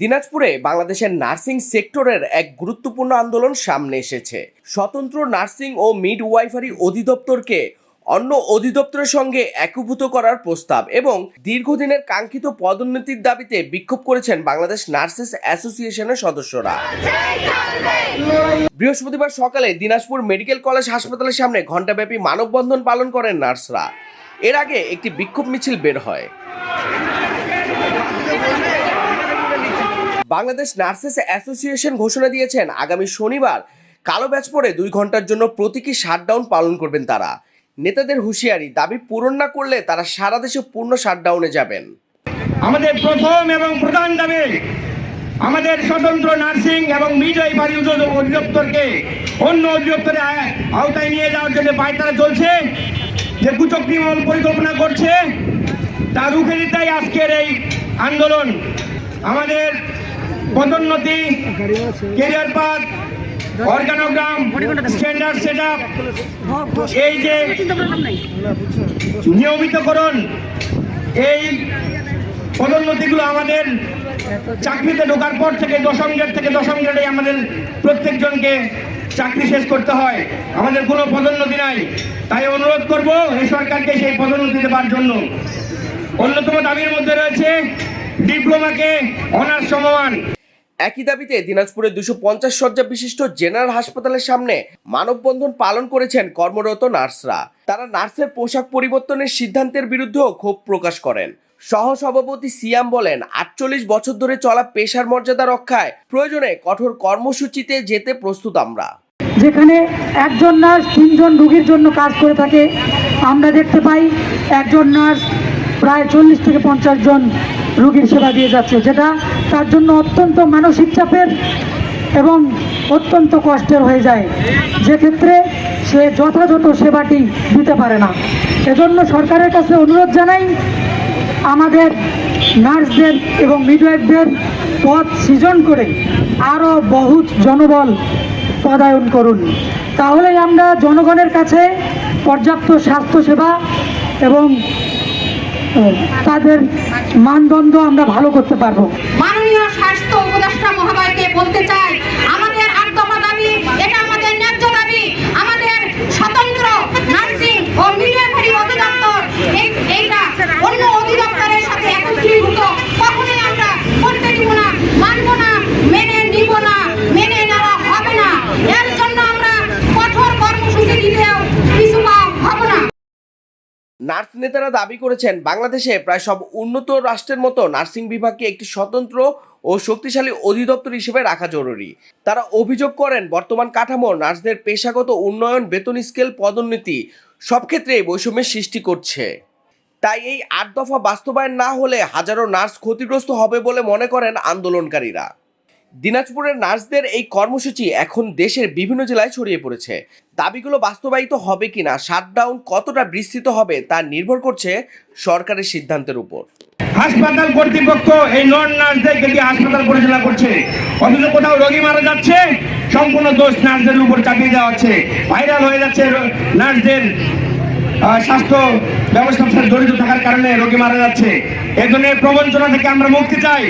দিনাজপুরে বাংলাদেশের নার্সিং সেক্টরের এক গুরুত্বপূর্ণ আন্দোলন সামনে এসেছে। স্বতন্ত্র নার্সিং ও মিড ওয়াইফারি অধিদপ্তরকে অন্য অধিদপ্তরের সঙ্গে একীভূত করার প্রস্তাব এবং দীর্ঘদিনের কাঙ্ক্ষিত পদোন্নতির দাবিতে বিক্ষোভ করেছেন বাংলাদেশ নার্সেস অ্যাসোসিয়েশনের সদস্যরা। বৃহস্পতিবার সকালে দিনাজপুর মেডিকেল কলেজ হাসপাতালের সামনে ঘণ্টাব্যাপী মানববন্ধন পালন করেন নার্সরা। এর আগে একটি বিক্ষোভ মিছিল বের হয়। বাংলাদেশ নার্সেস অ্যাসোসিয়েশন ঘোষণা দিয়েছেন, আগামী শনিবার কালো ব্যাচ পরে দুই ঘণ্টার জন্য প্রতীকী শাটডাউন পালন করবেন তারা। নেতাদের হুঁশিয়ারি, দাবি পূরণ না করলে তারা সারা দেশে পূর্ণ শাটডাউনে যাবেন। আমাদের প্রথম এবং প্রধান দাবি, আমাদের স্বতন্ত্র নার্সিং এবং মিডওয়াইফারি অধিদপ্তরকে অন্য অধিদপ্তরে আওতায় নিয়ে যাওয়ার জন্য পায়তারা চলছে, যে কুচক কুচক্রিমল পরিকল্পনা করছে তা রুখে দিতেই আজকের এই আন্দোলন। আমাদের পদোন্নতি career path organogram standard set এই যে নিয়মিতকরণ, এই পদোন্নতিগুলো আমাদের চাকরিতে ঢোকার পর থেকে দশম গ্রেড থেকে দশম গ্রেডে আমাদের প্রত্যেকজনকে চাকরি শেষ করতে হয়। আমাদের কোনো পদোন্নতি নাই। তাই অনুরোধ করব এই সরকারকে সেই পদোন্নতি দেওয়ার জন্য। অন্যতম দাবির মধ্যে রয়েছে ডিপ্লোমাকে অনার্স সমমান। একই দাবিতে দিনাজপুরে দুশো পঞ্চাশ শয্যা বিশিষ্ট জেনারেল হাসপাতালের সামনে মানববন্ধন পালন করেছেন কর্মরত নার্সরা। তারা নার্সের পোশাক পরিবর্তনের সিদ্ধান্তের বিরুদ্ধেও ক্ষোভ প্রকাশ করেন। সহসভাপতি সিয়াম বলেন, আটচল্লিশ বছর ধরে চলা পেশার মর্যাদা রক্ষায় প্রয়োজনে কঠোর কর্মসূচিতে যেতে প্রস্তুত আমরা। যেখানে একজন নার্স তিনজন রুগীর জন্য কাজ করে থাকে, আমরা দেখতে পাই একজন নার্স প্রায় চল্লিশ থেকে পঞ্চাশ জন রুগীর সেবা দিয়ে যাচ্ছে, যেটা তার জন্য অত্যন্ত মানসিক চাপের এবং অত্যন্ত কষ্টের হয়ে যায়। যে ক্ষেত্রে সে যথাযথ সেবাটি দিতে পারে না। এজন্য সরকারের কাছে অনুরোধ জানাই, আমাদের নার্সদের এবং মিডওয়াইফদের পদ সৃজন করে আরও বহুত জনবল পদায়ন করুন। তাহলেই আমরা জনগণের কাছে পর্যাপ্ত স্বাস্থ্যসেবা এবং তাদের মানদণ্ড আমরা ভালো করতে পারব। মাননীয় স্বাস্থ্য উপদেষ্টা মহাবয়কে বলতে চাই আমাদের আট দফা দাবি এটা আমাদের ন্যায্য দাবি আমাদের স্বতন্ত্র নার্সিং ও মিডওয়াইফারি অধিদপ্তর এই- এইটা অন্য অধিদপ্তরের সাথে একত্রীভূত কখনোই আমরা করতে দিব না মানব না মেনে নিব না মেনে নেওয়া হবে না এর জন্য আমরা কঠোর কর্মসূচি দিতেও পিছু পা হব না নার্স নেতারা দাবি করেছেন, বাংলাদেশে প্রায় সব উন্নত রাষ্ট্রের মতো নার্সিং বিভাগকে একটি স্বতন্ত্র ও শক্তিশালী অধিদপ্তর হিসেবে রাখা জরুরি। তারা অভিযোগ করেন, বর্তমান কাঠামো নার্সদের পেশাগত উন্নয়ন, বেতন স্কেল, পদোন্নতি সব ক্ষেত্রেই বৈষম্যের সৃষ্টি করছে। তাই এই আট দফা বাস্তবায়ন না হলে হাজারো নার্স ক্ষতিগ্রস্ত হবে বলে মনে করেন আন্দোলনকারীরা। দিনাজপুরের নার্সদের এই কর্মসূচি এখন দেশের বিভিন্ন জেলায় ছড়িয়ে পড়েছে। দাবিগুলো বাস্তবায়িত হবে কিনা শাটডাউন কতটা বিস্তৃত হবে তা নির্ভর করছে সরকারের সিদ্ধান্তের উপর। হাসপাতাল কর্তৃপক্ষ এই নন নার্সদেরকে দিয়ে হাসপাতাল পরিচালনা করছে। অথচ কোথাও রোগী মারা যাচ্ছে, সম্পূর্ণ দোষ নার্সদের উপর চাপিয়ে দেওয়া হচ্ছে। ভাইরাল হয়ে যাচ্ছে নার্সদের স্বাস্থ্য ব্যবস্থার সাথে জড়িত থাকার কারণে রোগী মারা যাচ্ছে। এ ধরনের প্রবঞ্চনা থেকে আমরা মুক্তি চাই।